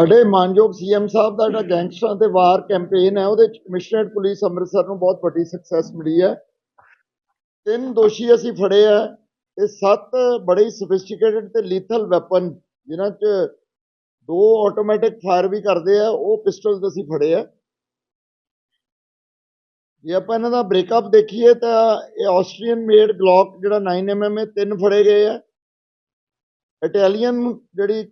ਸਾਡੇ ਮਾਨਯੋਗ ਸੀਐਮ ਸਾਹਿਬ ਦਾ ਜਿਹੜਾ ਗੈਂਗਸਟਰਾਂ ਤੇ ਵਾਰ ਕੈਂਪੇਨ ਹੈ, ਉਹਦੇ ਚ ਕਮਿਸ਼ਨਰੇਟ ਪੁਲਿਸ ਅੰਮ੍ਰਿਤਸਰ ਨੂੰ ਬਹੁਤ ਵੱਡੀ ਸਕਸੈਸ ਮਿਲੀ ਹੈ। ਤਿੰਨ ਦੋਸ਼ੀ ਅਸੀਂ ਫੜੇ ਆ ਤੇ ਸੱਤ ਬੜੇ ਸੋਫਿਸਟੀਕੇਟਡ ਤੇ ਲੀਥਲ ਵੈਪਨ ਜਿਨ੍ਹਾਂ ਚ ਦੋ ਆਟੋਮੈਟਿਕ ਫਾਇਰ ਵੀ ਕਰਦੇ ਆ, ਉਹ ਪਿਸਟਲਸ ਅਸੀਂ ਫੜੇ ਆ। ਜੇ ਆਪਾਂ ਇਹਨਾਂ ਦਾ ਬ੍ਰੇਕਅਪ ਦੇਖੀਏ ਤਾਂ ਇਹ ਆਸਟਰੀਅਨ ਮੇਡ ਗਲੌਕ ਜਿਹੜਾ 9mm ਹੈ ਤਿੰਨ ਫੜੇ ਗਏ ਆ। ਇਟਾਲੀਅਨ ਜਿਹੜੀ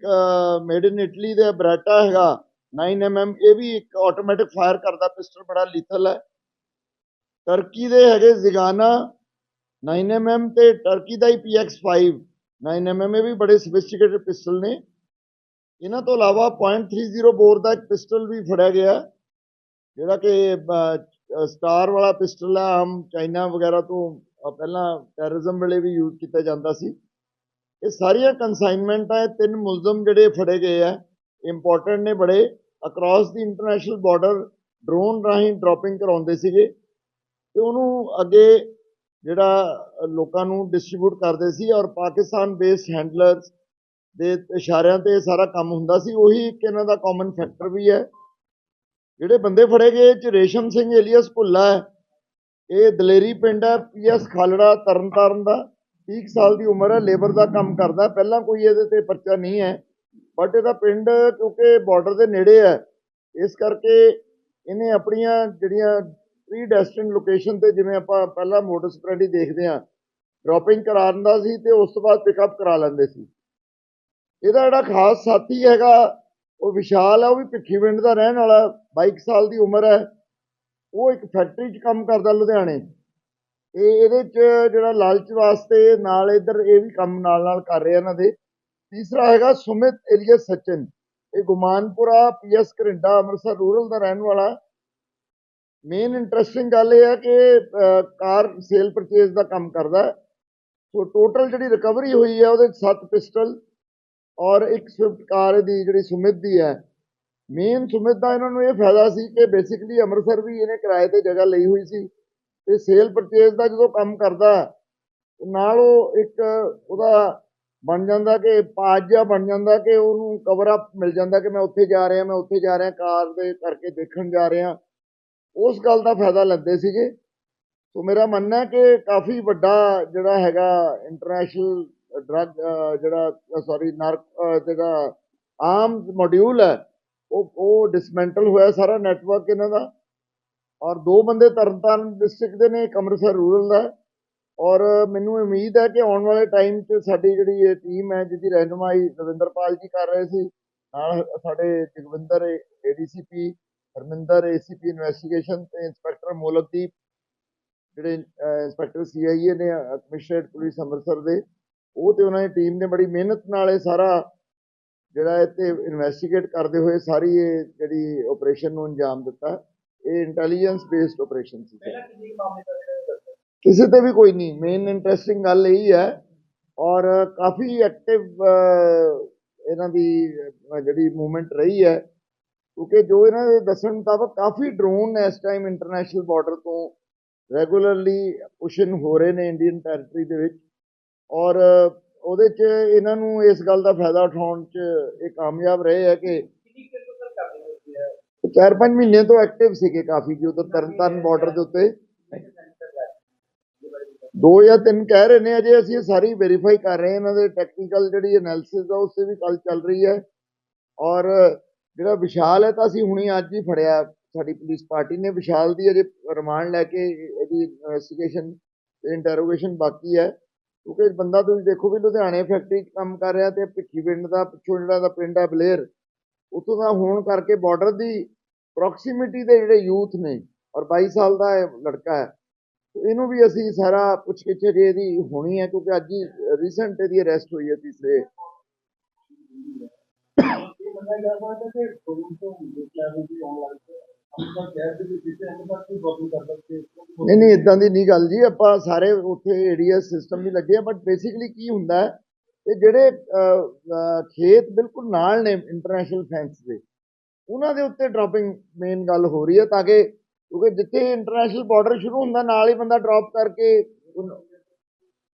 ਮੇਡ ਇਨ ਇਟਲੀ ਦੇ ਬਰਾਟਾ ਹੈਗਾ 9mm ਇਹ ਵੀ ਇੱਕ ਆਟੋਮੈਟਿਕ ਫਾਇਰ ਕਰਦਾ, ਪਿਸਟਲ ਬੜਾ ਲੀਥਲ ਹੈ। ਟਰਕੀ ਦੇ ਹੈਗੇ ਜ਼ਿਗਾਨਾ 9mm ਤੇ ਟਰਕੀ ਦਾ ਹੀ PX5 9mm ਇਹ ਵੀ ਬੜੇ ਸੋਫਿਸਟੀਕੇਟਡ ਪਿਸਟਲ ਨੇ। ਇਹਨਾਂ ਤੋਂ ਇਲਾਵਾ .30 ਬੋਰ ਦਾ ਇੱਕ ਪਿਸਟਲ ਵੀ ਫੜਿਆ ਗਿਆ, ਜਿਹੜਾ ਕਿ ਸਟਾਰ ਵਾਲਾ ਪਿਸਟਲ ਹੈ। ਆਮ ਚਾਈਨਾ ਵਗੈਰਾ ਤੋਂ ਪਹਿਲਾਂ ਟੈਰਰਿਜ਼ਮ ਵੇਲੇ ਵੀ ਯੂਜ਼ ਕੀਤਾ ਜਾਂਦਾ ਸੀ। ਇਹ ਸਾਰੀਆਂ ਕਨਸਾਈਨਮੈਂਟ ਇਹ ਤਿੰਨ ਮੁਲਜ਼ਮ ਜਿਹੜੇ ਫੜੇ ਗਏ ਆ। ਇੰਪੋਰਟੈਂਟ ਨੇ ਬੜੇ। ਅਕ੍ਰੋਸ ਦੀ ਇੰਟਰਨੈਸ਼ਨਲ ਬਾਰਡਰ ਡਰੋਨ ਰਾਹੀਂ ਡ੍ਰੌਪਿੰਗ ਕਰਾਉਂਦੇ ਸੀਗੇ। ਤੇ ਉਹਨੂੰ ਅੱਗੇ ਜਿਹੜਾ ਲੋਕਾਂ ਨੂੰ ਡਿਸਟ੍ਰੀਬਿਊਟ ਕਰਦੇ ਸੀ ਔਰ ਪਾਕਿਸਤਾਨ ਬੇਸਡ ਹੈਂਡਲਰਸ ਦੇ ਇਸ਼ਾਰਿਆਂ ਤੇ ਸਾਰਾ ਕੰਮ ਹੁੰਦਾ ਸੀ, ਉਹੀ ਇੱਕ ਇਹਨਾਂ ਦਾ ਕਾਮਨ ਫੈਕਟਰ ਵੀ ਹੈ। ਜਿਹੜੇ ਬੰਦੇ ਫੜੇ ਗਏ ਚ ਰੇਸ਼ਮ ਸਿੰਘ, ਏਲੀਅਸ ਭੁੱਲਾ ਹੈ। ਇਹ ਦਲੇਰੀ ਪਿੰਡ ਹੈ ਪੀਐਸ ਖਾਲੜਾ, ਤਰਨਤਾਰਨ ਦਾ। 30 ਸਾਲ ਦੀ ਉਮਰ ਹੈ ਲੇਬਰ ਦਾ ਕੰਮ ਕਰਦਾ ਪਹਿਲਾਂ ਕੋਈ ਇਹਦੇ ਤੇ ਪਰਚਾ ਨਹੀਂ ਹੈ ਬਟ ਇਹਦਾ ਪਿੰਡ ਕਿਉਂਕਿ ਬਾਰਡਰ ਦੇ ਨੇੜੇ ਹੈ, ਇਸ ਕਰਕੇ ਇਹਨੇ ਆਪਣੀਆਂ ਜਿਹੜੀਆਂ ਪ੍ਰੀ ਡੈਸਟਿਨਡ ਲੋਕੇਸ਼ਨ ਤੇ ਜਿਵੇਂ ਆਪਾਂ ਪਹਿਲਾਂ ਮੋਟਰ ਸਪਰੈਡੀ ਦੇਖਦੇ ਹਾਂ ਡ੍ਰੌਪਿੰਗ ਕਰਾਉਂਦਾ ਸੀ ਤੇ ਉਸ ਤੋਂ ਬਾਅਦ ਪਿਕਅਪ ਕਰਾ ਲੈਂਦੇ ਸੀ। ਇਹਦਾ ਜਿਹੜਾ ਖਾਸ ਸਾਥੀ ਹੈਗਾ, ਉਹ ਵਿਸ਼ਾਲ ਹੈ, ਉਹ ਵੀ ਭਿੱਖੀਵਿੰਡ ਦਾ ਰਹਿਣ ਵਾਲਾ 22 ਸਾਲ ਦੀ ਉਮਰ ਹੈ। ਉਹ ਇੱਕ ਫੈਕਟਰੀ 'ਚ ਕੰਮ ਕਰਦਾ ਲੁਧਿਆਣੇ। ਇਹ ਇਹਦੇ 'ਚ ਜਿਹੜਾ ਲਾਲਚ ਵਾਸਤੇ ਨਾਲ ਇੱਧਰ ਇਹ ਵੀ ਕੰਮ ਨਾਲ ਨਾਲ ਕਰ ਰਿਹਾ ਇਹਨਾਂ ਦੇ। ਤੀਸਰਾ ਹੈਗਾ ਸੁਮਿਤ ਏਲੀਅਸ ਸਚਿਨ। ਇਹ ਗੁਮਾਨਪੁਰਾ, ਪੀਐਸ ਕਰਿੰਡਾ ਅੰਮ੍ਰਿਤਸਰ ਰੂਰਲ ਦਾ ਰਹਿਣ ਵਾਲਾ। ਮੇਨ ਇੰਟਰਸਟਿੰਗ ਗੱਲ ਇਹ ਹੈ ਕਿ ਕਾਰ ਸੇਲ ਪਰਚੇਸ ਦਾ ਕੰਮ ਕਰਦਾ ਸੋ ਟੋਟਲ ਜਿਹੜੀ ਰਿਕਵਰੀ ਹੋਈ ਹੈ ਉਹਦੇ 'ਚ ਸੱਤ ਪਿਸਟਲ ਔਰ ਇੱਕ ਸਵਿਫਟ ਕਾਰ ਦੀ ਜਿਹੜੀ ਸੁਮਿਤ ਦੀ ਹੈ। ਮੇਨ ਸੁਮਿਤ ਦਾ ਇਹਨਾਂ ਨੂੰ ਇਹ ਫਾਇਦਾ ਸੀ ਕਿ ਬੇਸਿਕਲੀ ਅੰਮ੍ਰਿਤਸਰ ਵੀ ਇਹਨੇ ਕਿਰਾਏ ਤੇ ਜਗ੍ਹਾ ਲਈ ਹੋਈ ਸੀ। ਤੇ ਸੇਲ ਪਰਚੇਜ਼ ਦਾ ਜਦੋਂ ਕੰਮ ਕਰਦਾ, ਨਾਲ ਉਹ ਇੱਕ ਉਹਦਾ ਬਣ ਜਾਂਦਾ ਕਿ ਪਾਜ ਜਿਹਾ ਬਣ ਜਾਂਦਾ ਕਿ ਉਹਨੂੰ ਕਵਰ ਅਪ ਮਿਲ ਜਾਂਦਾ ਕਿ ਮੈਂ ਉੱਥੇ ਜਾ ਰਿਹਾ, ਮੈਂ ਉੱਥੇ ਜਾ ਰਿਹਾ, ਕਾਰ ਦੇ ਕਰਕੇ ਦੇਖਣ ਜਾ ਰਿਹਾ। ਉਸ ਗੱਲ ਦਾ ਫਾਇਦਾ ਲੈਂਦੇ ਸੀਗੇ। ਸੋ ਮੇਰਾ ਮੰਨਣਾ ਹੈ ਕਿ ਕਾਫੀ ਵੱਡਾ ਜਿਹੜਾ ਹੈਗਾ ਇੰਟਰਨੈਸ਼ਨਲ ਡਰੱਗ ਜਿਹੜਾ ਸੌਰੀ ਨਾਰਕ ਜਿਹੜਾ ਆਮ ਮੋਡਿਊਲ ਹੈ, ਉਹ ਉਹ ਡਿਸਮੈਂਟਲ ਹੋਇਆ ਸਾਰਾ ਨੈਟਵਰਕ ਇਹਨਾਂ ਦਾ। ਔਰ ਦੋ ਬੰਦੇ ਤਰਨਤਾਰਨ ਡਿਸਟ੍ਰਿਕਟ ਦੇ ਨੇ, ਇੱਕ ਅੰਮ੍ਰਿਤਸਰ ਰੂਰਲ ਦਾ ਔਰ ਮੈਨੂੰ ਉਮੀਦ ਹੈ ਕਿ ਆਉਣ ਵਾਲੇ ਟਾਈਮ 'ਚ ਸਾਡੀ ਜਿਹੜੀ ਇਹ ਟੀਮ ਹੈ, ਜਿਹਦੀ ਰਹਿਨੁਮਾਈ ਰਵਿੰਦਰਪਾਲ ਜੀ ਕਰ ਰਹੇ ਸੀ, ਨਾਲ ਸਾਡੇ Jagwinder ADCP Harminder ACP investigation ਤੇ ਇੰਸਪੈਕਟਰ ਮੋਲਕਦੀਪ, ਜਿਹੜੇ ਇੰਸਪੈਕਟਰ ਸੀਆਈਏ ਨੇ ਕਮਿਸ਼ਨਰੇਟ ਪੁਲਿਸ ਅੰਮ੍ਰਿਤਸਰ ਦੇ, ਉਹ ਤੇ ਉਹਨਾਂ ਦੀ ਟੀਮ ਨੇ ਬੜੀ ਮਿਹਨਤ ਨਾਲ ਇਹ ਸਾਰਾ ਜਿਹੜਾ ਇੱਥੇ ਇਨਵੈਸਟੀਗੇਟ ਕਰਦੇ ਹੋਏ ਸਾਰੀ ਇਹ ਜਿਹੜੀ ਆਪਰੇਸ਼ਨ ਨੂੰ ਅੰਜਾਮ ਦਿੱਤਾ। ਇਹ ਇੰਟੈਲੀਜੈਂਸ ਬੇਸਡ ਆਪਰੇਸ਼ਨ ਸੀ ਕਿਸੇ ਤੇ ਵੀ ਕੋਈ ਨਹੀਂ। ਮੇਨ ਇੰਟਰਸਟਿੰਗ ਗੱਲ ਇਹੀ ਹੈ ਔਰ ਕਾਫੀ ਐਕਟਿਵ ਇਹਨਾਂ ਦੀ ਜਿਹੜੀ ਮੂਵਮੈਂਟ ਰਹੀ ਹੈ। ਕਿਉਂਕਿ ਜੋ ਇਹਨਾਂ ਦੇ ਦੱਸਣ ਮੁਤਾਬਕ ਕਾਫੀ ਡਰੋਨ ਇਸ ਟਾਈਮ ਇੰਟਰਨੈਸ਼ਨਲ ਬਾਰਡਰ ਤੋਂ ਰੈਗੂਲਰਲੀ ਪੁਸ਼ਨ ਹੋ ਰਹੇ ਨੇ ਇੰਡੀਅਨ ਟੈਰੀਟਰੀ ਦੇ ਵਿੱਚ। ਔਰ ਉਹਦੇ 'ਚ ਇਹਨਾਂ ਨੂੰ ਇਸ ਗੱਲ ਦਾ ਫਾਇਦਾ ਉਠਾਉਣ 'ਚ ਇਹ ਕਾਮਯਾਬ ਰਹੇ ਹੈ ਕਿ ਚਾਰ ਪੰਜ ਮਹੀਨੇ ਤੋਂ ਐਕਟਿਵ ਸੀਗੇ ਕਾਫੀ ਜੀ, ਉਧਰ ਤਰਨਤਾਰਨ ਬਾਰਡਰ ਦੇ ਉੱਤੇ। ਦੋ ਜਾਂ ਤਿੰਨ ਕਹਿ ਰਹੇ ਨੇ, ਅਜੇ ਅਸੀਂ ਇਹ ਸਾਰੀ ਵੈਰੀਫਾਈ ਕਰ ਰਹੇ ਹਾਂ, ਇਹਨਾਂ ਦੇ ਟੈਕਨੀਕਲ ਜਿਹੜੀ ਐਨਾਲਿਸਿਸ ਆ, ਉਸੇ ਵੀ ਕੱਲ ਚੱਲ ਰਹੀ ਹੈ। ਔਰ ਜਿਹੜਾ ਵਿਸ਼ਾਲ ਹੈ ਤਾਂ ਅਸੀਂ ਹੁਣੀ ਅੱਜ ਹੀ ਫੜਿਆ, ਸਾਡੀ ਪੁਲਿਸ ਪਾਰਟੀ ਨੇ ਵਿਸ਼ਾਲ ਦੀ ਅਜੇ ਰਿਮਾਂਡ ਲੈ ਕੇ ਇਹਦੀ ਇਨਵੈਸਟੀਗੇਸ਼ਨ ਤੇ ਇੰਟਰੋਗੇਸ਼ਨ ਬਾਕੀ ਹੈ। ਕਿਉਂਕਿ ਬੰਦਾ ਤੁਸੀਂ ਦੇਖੋ ਵੀ ਲੁਧਿਆਣੇ ਫੈਕਟਰੀ 'ਚ ਕੰਮ ਕਰ ਰਿਹਾ ਤੇ ਭਿੱਖੀ ਪਿੰਡ ਦਾ, ਪਿੱਛੋਂ ਜਿਹੜਾ ਦਾ ਪਿੰਡ ਹੈ ਬਲੇਰ, ਉੱਥੋਂ ਦਾ ਹੋਣ ਕਰਕੇ ਬਾਰਡਰ ਦੀ ਪ੍ਰੋਕਸੀਮਿਟੀ ਦੇ ਜਿਹੜੇ ਯੂਥ ਨੇ ਔਰ 22 ਸਾਲ ਦਾ ਲੜਕਾ ਹੈ ਇਹਨੂੰ ਵੀ ਅਸੀਂ ਸਾਰਾ ਪੁੱਛ ਗਿੱਛ ਜੇ ਇਹਦੀ ਹੋਣੀ ਹੈ ਕਿਉਂਕਿ ਅੱਜ ਹੀ ਰੀਸੈਂਟ ਇਹਦੀ ਅਰੈਸਟ ਹੋਈ ਹੈ ਤੀਸਰੇ। ਨਹੀਂ ਨਹੀਂ ਇਦਾਂ ਦੀ ਨਹੀਂ ਗੱਲ ਜੀ, ਆਪਾਂ ਸਾਰੇ ਉੱਥੇ ਏਡੀਐਸ ਸਿਸਟਮ ਵੀ ਲੱਗੇ ਬਟ ਬੇਸਿਕਲੀ ਕੀ ਹੁੰਦਾ ਹੈ ਕਿ ਜਿਹੜੇ ਖੇਤ ਬਿਲਕੁਲ ਨਾਲ ਨੇ ਇੰਟਰਨੈਸ਼ਨਲ ਫੈਂਸ ਦੇ ਉਹਨਾਂ ਦੇ ਉੱਤੇ ਡ੍ਰੌਪਿੰਗ ਮੇਨ ਗੱਲ ਹੋ ਰਹੀ ਹੈ ਤਾਂ ਕਿ ਕਿਉਂਕਿ ਜਿੱਥੇ ਇੰਟਰਨੈਸ਼ਨਲ ਬਾਰਡਰ ਸ਼ੁਰੂ ਹੁੰਦਾ ਨਾਲ ਹੀ ਬੰਦਾ ਡ੍ਰੌਪ ਕਰਕੇ ਉਨ-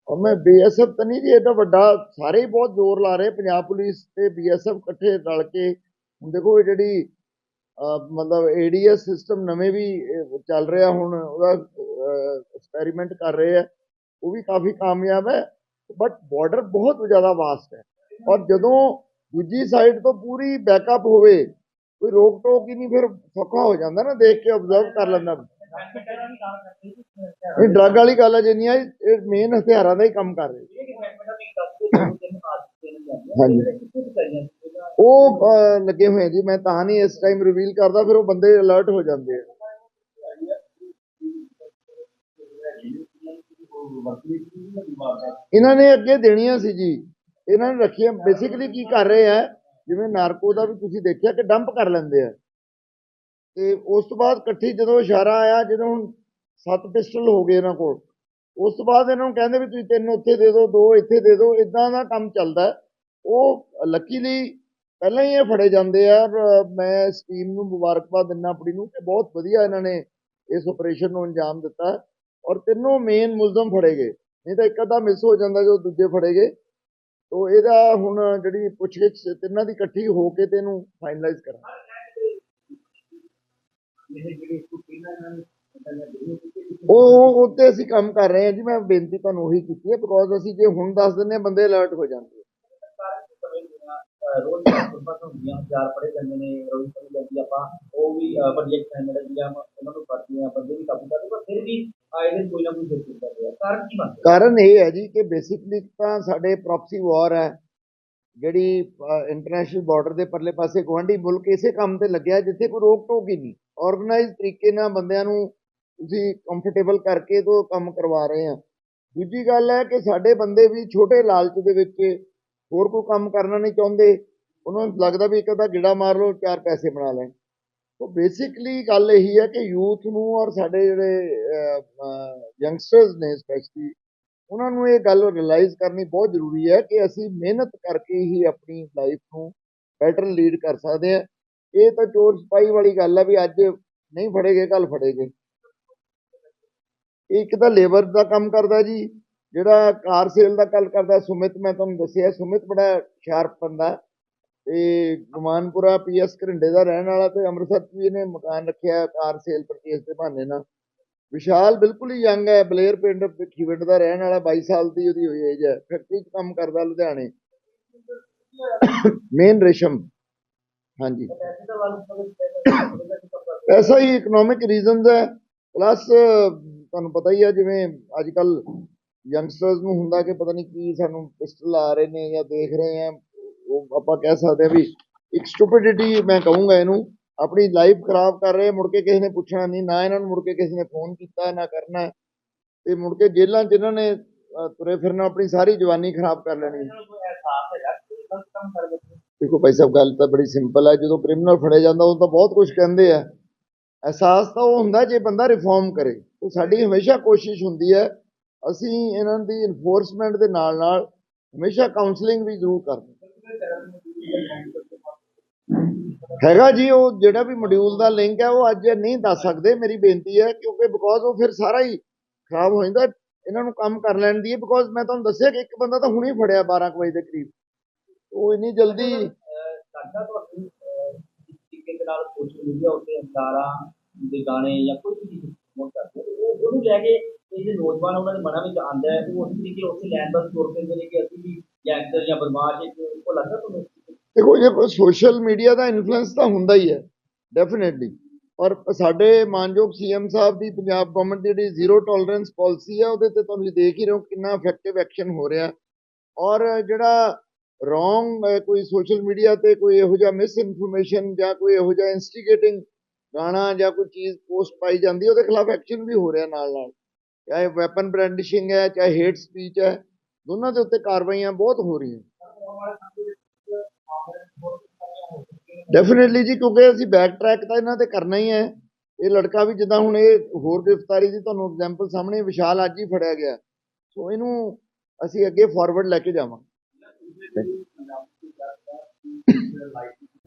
ਔਰ ਮੈਂ ਬੀਐਸਐਫ ਤਾਂ ਨਹੀਂ ਜੀ ਇਹ ਤਾਂ ਵੱਡਾ ਸਾਰੇ ਹੀ ਬਹੁਤ ਜ਼ੋਰ ਲਾ ਰਹੇ ਪੰਜਾਬ ਪੁਲਿਸ ਤੇ ਬੀਐਸਐਫ ਇਕੱਠੇ ਰਲ ਕੇ। ਹੁਣ ਦੇਖੋ ਇਹ ਜਿਹੜੀ ਅਹ, ਮਤਲਬ ਏਡੀਐਸ ਸਿਸਟਮ ਨਵੇਂ ਵੀ ਚੱਲ ਰਿਹਾ ਹੁਣ ਉਹਦਾ ਐਕਸਪੈਰੀਮੈਂਟ ਕਰ ਰਹੇ ਆ ਉਹ ਵੀ ਕਾਫੀ ਕਾਮਯਾਬ ਹੈ ਬਟ ਬਾਰਡਰ ਬਹੁਤ ਜ਼ਿਆਦਾ ਵਾਸਟ ਹੈ। ਔਰ ਜਦੋਂ ਦੂਜੀ ਸਾਈਡ ਤੋਂ ਪੂਰੀ ਬੈਕਅਪ ਹੋਵੇ ਕੋਈ ਰੋਕ ਟੋਕ ਹੀ ਨਹੀਂ, ਫਿਰ ਸੌਖਾ ਹੋ ਜਾਂਦਾ ਨਾ, ਦੇਖ ਕੇ ਆਬਜ਼ਰਵ ਕਰ ਲੈਂਦਾ। ਇਹ ਡਰੱਗ ਵਾਲੀ ਗੱਲ ਹੈ ਜਿੰਨੀ ਇਹ ਮੇਨ ਹਥਿਆਰਾਂ ਦਾ ਹੀ ਕੰਮ ਕਰ ਰਹੇ ਹਾਂਜੀ। ਉਹ ਲੱਗੇ ਹੋਏ ਜੀ, ਮੈਂ ਤਾਂ ਨਹੀਂ ਇਸ ਟਾਈਮ ਰਿਵੀਲ ਕਰਦਾ, ਫਿਰ ਉਹ ਬੰਦੇ ਅਲਰਟ ਹੋ ਜਾਂਦੇ ਆ। ਇਹਨਾਂ ਨੇ ਅੱਗੇ ਦੇਣੀਆਂ ਸੀ ਜੀ। ਇਹਨਾਂ ਨੇ ਰੱਖੀਆਂ ਬੇਸਿਕਲੀ ਕੀ ਕਰ ਰਹੇ ਆ ਜਿਵੇਂ ਨਾਰਕੋ ਦਾ ਵੀ ਤੁਸੀਂ ਦੇਖਿਆ ਕਿ ਡੰਪ ਕਰ ਲੈਂਦੇ ਆ। ਤੇ ਉਸ ਤੋਂ ਬਾਅਦ ਇਕੱਠੀ ਜਦੋਂ ਇਸ਼ਾਰਾ ਆਇਆ, ਜਦੋਂ ਹੁਣ ਸੱਤ ਪਿਸਟਲ ਹੋ ਗਏ ਇਹਨਾਂ ਕੋਲ, ਉਸ ਤੋਂ ਬਾਅਦ ਇਹਨਾਂ ਨੂੰ ਕਹਿੰਦੇ ਵੀ ਤੁਸੀਂ ਤਿੰਨ ਉੱਥੇ ਦੇ ਦਿਓ, ਦੋ ਇੱਥੇ ਦੇ ਦਿਓ ਇਦਾਂ ਦਾ ਕੰਮ ਚੱਲਦਾ ਹੈ। ਉਹ ਲੱਕੀਲੀ ਪਹਿਲਾਂ ਹੀ ਇਹ ਫੜੇ ਜਾਂਦੇ ਆ ਔਰ ਮੈਂ ਇਸ ਟੀਮ ਨੂੰ ਮੁਬਾਰਕਬਾਦ ਦਿੰਦਾ ਆਪਣੀ ਨੂੰ ਕਿ ਬਹੁਤ ਵਧੀਆ ਇਹਨਾਂ ਨੇ ਇਸ ਆਪਰੇਸ਼ਨ ਨੂੰ ਅੰਜਾਮ ਦਿੱਤਾ ਔਰ ਤਿੰਨੋਂ ਮੇਨ ਮੁਲਜ਼ਮ ਫੜੇ ਗਏ, ਨਹੀਂ ਤਾਂ ਇੱਕ ਅੱਧਾ ਮਿਸ ਹੋ ਜਾਂਦਾ ਜੋ ਦੂਜੇ ਫੜੇ ਗਏ। ਤੋ ਇਹਦਾ ਹੁਣ ਜਿਹੜੀ ਪੁੱਛਗਿੱਛ ਤਿੰਨਾਂ ਦੀ ਇਕੱਠੀ ਹੋ ਕੇ ਤੇ ਇਹਨੂੰ ਫਾਈਨਲਾਈਜ਼ ਕਰਾਂਗੇ। ਉਹ ਉਹ ਉੱਤੇ ਅਸੀਂ ਕੰਮ ਕਰ ਰਹੇ ਹਾਂ ਜੀ, ਮੈਂ ਬੇਨਤੀ ਤੁਹਾਨੂੰ ਉਹੀ ਕੀਤੀ ਹੈ ਬਿਕੋਜ਼ ਅਸੀਂ ਜੇ ਹੁਣ ਦੱਸ ਦਿੰਦੇ ਹਾਂ, ਬੰਦੇ ਅਲਰਟ ਹੋ ਜਾਂਦੇ ਰੋਜ਼ ਗੁਰਬਤ ਹੁੰਦੀਆਂ ਹਜ਼ਾਰ ਪੜੇ ਜਾਂਦੇ ਨੇ, ਰੋਜ਼ ਪੜੀ ਜਾਂਦੀ ਆਪਾਂ, ਉਹ ਵੀ ਪ੍ਰੋਜੈਕਟ ਸੈਂਡਰ ਜਾਂ ਉਹਨਾਂ ਨੂੰ ਪੜ੍ਹਦੇ ਬੰਦੇ ਵੀ ਕਾਬੂ ਕਰਦੇ, ਪਰ ਫਿਰ ਵੀ ਆਏ ਕੋਈ ਨਾ ਕੋਈ ਫਿਰ ਕਰਦੇ ਆ। ਕਾਰਨ ਕੀ ਬਣਦਾ? ਕਾਰਨ ਇਹ ਹੈ ਜੀ ਕਿ ਬੇਸਿਕਲੀ ਤਾਂ ਸਾਡੇ ਪ੍ਰੋਕਸੀ ਵਾਰ ਹੈ, ਜਿਹੜੀ ਇੰਟਰਨੈਸ਼ਨਲ ਬਾਰਡਰ ਦੇ ਪਰਲੇ ਪਾਸੇ ਗੁਆਂਢੀ ਮੁਲਕ ਇਸੇ ਕੰਮ ਤੇ ਲੱਗਿਆ ਜਿੱਥੇ ਕੋਈ ਰੋਕ ਟੋਕ ਹੀ ਨਹੀਂ। ਆਰਗੇਨਾਈਜ਼ ਤਰੀਕੇ ਨਾਲ ਬੰਦਿਆਂ ਨੂੰ ਤੁਸੀਂ ਕੰਫਰਟੇਬਲ ਕਰਕੇ ਤੋਂ ਕੰਮ ਕਰਵਾ ਰਹੇ ਆ। ਦੂਜੀ ਗੱਲ ਹੈ ਕਿ ਸਾਡੇ ਬੰਦੇ ਵੀ ਛੋਟੇ ਲਾਲਚ ਦੇ ਵਿੱਚ ਹੋਰ ਕੋਈ ਕੰਮ ਕਰਨਾ ਨਹੀਂ ਚਾਹੁੰਦੇ। ਉਹਨਾਂ ਨੂੰ ਲੱਗਦਾ ਵੀ ਇੱਕ ਅੱਧਾ ਗਿੜਾ ਮਾਰ ਲਓ, ਚਾਰ ਪੈਸੇ ਬਣਾ ਲੈਣ। ਸੋ ਬੇਸਿਕਲੀ ਗੱਲ ਇਹੀ ਹੈ ਕਿ ਯੂਥ ਨੂੰ ਔਰ ਸਾਡੇ ਜਿਹੜੇ ਯੰਗਸਟਰਸ ਨੇ ਸਪੈਸ਼ਲੀ ਉਹਨਾਂ ਨੂੰ ਇਹ ਗੱਲ ਰਿਅਲਾਈਜ਼ ਕਰਨੀ ਬਹੁਤ ਜ਼ਰੂਰੀ ਹੈ ਕਿ ਅਸੀਂ ਮਿਹਨਤ ਕਰਕੇ ਹੀ ਆਪਣੀ ਲਾਈਫ ਨੂੰ ਬੈਟਰ ਲੀਡ ਕਰ ਸਕਦੇ ਹਾਂ। ਇਹ ਤਾਂ ਚੋਰ ਸਪਾਈ ਵਾਲੀ ਗੱਲ ਹੈ ਵੀ ਅੱਜ ਨਹੀਂ ਫੜੇਗੇ ਕੱਲ ਫੜੇਗੇ। ਇਹ ਇੱਕ ਤਾਂ ਲੇਬਰ ਦਾ ਕੰਮ ਕਰਦਾ ਜੀ। ਜਿਹੜਾ ਕਾਰ ਸੇਲ ਦਾ ਗੱਲ ਕਰਦਾ, ਸੁਮਿਤ ਮੈਂ ਤੁਹਾਨੂੰ ਦੱਸਿਆ, ਸੁਮਿਤ ਬੜਾ ਸ਼ਾਰਪ ਬੰਦਾ ਤੇ ਗੁਮਾਨਪੁਰਾ ਪੀਐਸ ਘਰਿੰਡੇ ਦਾ ਰਹਿਣ ਵਾਲਾ ਤੇ ਅੰਮ੍ਰਿਤਸਰ ਵੀ ਇਹਨੇ ਮਕਾਨ ਰੱਖਿਆ ਕਾਰ ਸੇਲ ਪਰਚੇਸ ਦੇ ਬਹਾਨੇ ਨਾਲ। ਵਿਸ਼ਾਲ ਬਿਲਕੁਲ ਹੀ ਯੰਗ ਹੈ ਬਲੇਰ ਪਿੰਡ ਭਿੱਖੀਵਿੰਡ ਦਾ ਰਹਿਣ ਵਾਲਾ 22 ਸਾਲ ਦੀ ਉਹਦੀ ਹੋਈ ਏਜ ਹੈ ਫੈਕਟਰੀ 'ਚ ਕੰਮ ਕਰਦਾ ਲੁਧਿਆਣੇ। ਮੇਨ ਰੇਸ਼ਮ। ਹਾਂਜੀ। ਐਸਾ ਹੀ ਇਕਨੋਮਿਕ ਰੀਜ਼ਨਸ ਹੈ ਪਲੱਸ ਤੁਹਾਨੂੰ ਪਤਾ ਹੀ ਹੈ ਜਿਵੇਂ ਅੱਜ ਕੱਲ ਯੰਗਸਟਰਸ ਨੂੰ ਹੁੰਦਾ ਕਿ ਪਤਾ ਨਹੀਂ ਕੀ ਸਾਨੂੰ ਪਿਸਟਲ ਆ ਰਹੇ ਨੇ ਜਾਂ ਦੇਖ ਰਹੇ ਆ। ਉਹ ਆਪਾਂ ਕਹਿ ਸਕਦੇ ਆ ਵੀ ਇੱਕ ਸਟੂਪਿਡਿਟੀ ਮੈਂ ਕਹੂੰਗਾ ਇਹਨੂੰ, ਆਪਣੀ ਲਾਈਫ ਖਰਾਬ ਕਰ ਰਹੇ ਮੁੜ ਕੇ ਕਿਸੇ ਨੇ ਪੁੱਛਣਾ ਨਹੀਂ ਨਾ ਇਹਨਾਂ ਨੂੰ ਮੁੜ ਕੇ ਕਿਸੇ ਨੇ ਫੋਨ ਕੀਤਾ, ਨਾ ਕਰਨਾ। ਤੇ ਮੁੜ ਕੇ ਜੇਲ੍ਹਾਂ 'ਚ ਇਹਨਾਂ ਨੇ ਤੁਰੇ ਫਿਰਨਾ, ਆਪਣੀ ਸਾਰੀ ਜਵਾਨੀ ਖਰਾਬ ਕਰ ਲੈਣੀ। ਦੇਖੋ ਭਾਈ ਸਾਹਿਬ, ਗੱਲ ਤਾਂ ਬੜੀ ਸਿੰਪਲ ਹੈ ਜਦੋਂ ਕ੍ਰਿਮੀਨਲ ਫੜਿਆ ਜਾਂਦਾ, ਉਹ ਤਾਂ ਬਹੁਤ ਕੁਝ ਕਹਿੰਦੇ ਆ। ਅਹਿਸਾਸ ਤਾਂ ਉਹ ਹੁੰਦਾ, ਜੇ ਬੰਦਾ ਰਿਫਾਰਮ ਕਰੇ, ਉਹ ਸਾਡੀ ਹਮੇਸ਼ਾ ਕੋਸ਼ਿਸ਼ ਹੁੰਦੀ ਹੈ ਅਸੀਂ ਇਹਨਾਂ ਦੀ ਇਨਫੋਰਸਮੈਂਟ ਦੇ ਨਾਲ ਨਾਲ ਹਮੇਸ਼ਾ ਕਾਉਂਸਲਿੰਗ ਵੀ ਜ਼ਰੂਰ ਕਰਦੇ ਹੈਗਾ ਜੀ ਉਹ ਜਿਹੜਾ ਵੀ ਮੋਡਿਊਲ ਦਾ ਲਿੰਕ ਹੈ ਉਹ ਅੱਜ ਨਹੀਂ ਦੱਸ ਸਕਦੇ। ਮੇਰੀ ਬੇਨਤੀ ਹੈ ਕਿਉਂਕਿ ਬਿਕੋਜ਼ ਉਹ ਫਿਰ ਸਾਰਾ ਹੀ ਖਰਾਬ ਹੋ ਜਾਂਦਾ। ਇਹਨਾਂ ਨੂੰ ਕੰਮ ਕਰ ਲੈਣ ਦੀ ਬਿਕੋਜ਼ ਮੈਂ ਤੁਹਾਨੂੰ ਦੱਸਿਆ ਕਿ ਇੱਕ ਬੰਦਾ ਤਾਂ ਹੁਣੇ ਹੀ ਫੜਿਆ 12 ਕੁ ਵਜੇ ਦੇ ਕਰੀਬ। ਉਹ ਇੰਨੀ ਜਲਦੀ ਸਾਡਾ ਤੁਹਾਨੂੰ ਅਹ, ਇਸ ਤਰੀਕੇ ਦੇ ਨਾਲ ਸੋਸ਼ਲ ਮੀਡੀਆ ਉੱਤੇ ਅੰਦਾਰਾ ਦੇ ਗਾਣੇ ਜਾਂ ਕੋਈ ਵੀ ਚੀਜ਼ ਪ੍ਰਮੋਟ ਕਰਦੇ ਹੋ, ਉਹ ਉਹਨੂੰ ਲੈ ਕੇ ਇਹ ਜਿਹੜੇ ਨੌਜਵਾਨ ਉਹਨਾਂ ਦੇ ਮਨਾਂ ਵਿੱਚ ਆਉਂਦਾ ਹੈ ਉਹ ਉਸ ਤਰੀਕੇ ਉੱਥੇ ਲੈਣ ਦਾ ਸੋਰ ਕਰਦੇ ਨੇ ਕਿ ਅਸੀਂ ਵੀ ਗੈਂਗਸਟਰ ਜਾਂ ਬਦਮਾਸ਼ ਇੱਕ ਉਹ ਲੱਗਦਾ ਤੁਹਾਨੂੰ? ਦੇਖੋ, ਜੇ ਕੋਈ ਸੋਸ਼ਲ ਮੀਡੀਆ ਦਾ ਇਨਫਲੂਐਂਸ ਤਾਂ ਹੁੰਦਾ ਹੀ ਹੈ ਡੈਫੀਨਿਟਲੀ ਔਰ ਸਾਡੇ ਮਾਨਯੋਗ ਸੀਐਮ ਸਾਹਿਬ ਦੀ ਪੰਜਾਬ ਗਵਰਨਮੈਂਟ ਦੀ ਜਿਹੜੀ ਜ਼ੀਰੋ ਟੋਲਰੈਂਸ ਪਾਲਿਸੀ ਹੈ, ਉਹਦੇ ਤੇ ਤੁਸੀਂ ਦੇਖ ਹੀ ਰਹੇ ਹੋ ਕਿੰਨਾ ਇਫੈਕਟਿਵ ਐਕਸ਼ਨ ਹੋ ਰਿਹਾ। ਔਰ ਜਿਹੜਾ ਰੋਂਗ ਕੋਈ ਸੋਸ਼ਲ ਮੀਡੀਆ ਤੇ ਕੋਈ ਇਹੋ ਜਿਹਾ ਮਿਸ ਇਨਫੋਰਮੇਸ਼ਨ ਜਾਂ ਕੋਈ ਇਹੋ ਜਿਹਾ ਇਨਸਟੀਗੇਟਿੰਗ ਗਾਣਾ ਜਾਂ ਕੋਈ ਚੀਜ਼ ਪੋਸਟ ਪਾਈ ਜਾਂਦੀ ਉਹਦੇ ਖਿਲਾਫ ਐਕਸ਼ਨ ਵੀ ਹੋ ਰਿਹਾ ਨਾਲ ਨਾਲ ਚਾਹੇ ਵੈਪਨ ਬ੍ਰਾਂਡਿਸ਼ਿੰਗ ਹੈ, ਚਾਹੇ ਹੇਟ ਸਪੀਚ ਹੈ, ਦੋਨਾਂ ਦੇ ਉੱਤੇ ਕਾਰਵਾਈਆਂ ਬਹੁਤ ਹੋ ਰਹੀਆਂ। ਡੈਫੀਨਿਟਲੀ ਜੀ, ਕਿਉਂਕਿ ਅਸੀਂ ਬੈਕ ਟਰੈਕ ਤਾਂ ਇਹਨਾਂ ਤੇ ਕਰਨਾ ਹੀ ਹੈ। ਇਹ ਲੜਕਾ ਵੀ ਜਿੱਦਾਂ ਹੁਣ ਇਹ ਹੋਰ ਗ੍ਰਿਫਤਾਰੀ ਦੀ ਤੁਹਾਨੂੰ ਐਗਜ਼ਾਮਪਲ ਸਾਹਮਣੇ ਵਿਸ਼ਾਲ ਅੱਜ ਹੀ ਫੜਿਆ ਗਿਆ। ਸੋ ਇਹਨੂੰ ਅਸੀਂ ਅੱਗੇ ਫਾਰਵਰਡ ਲੈ ਕੇ ਜਾਵਾਂਗੇ।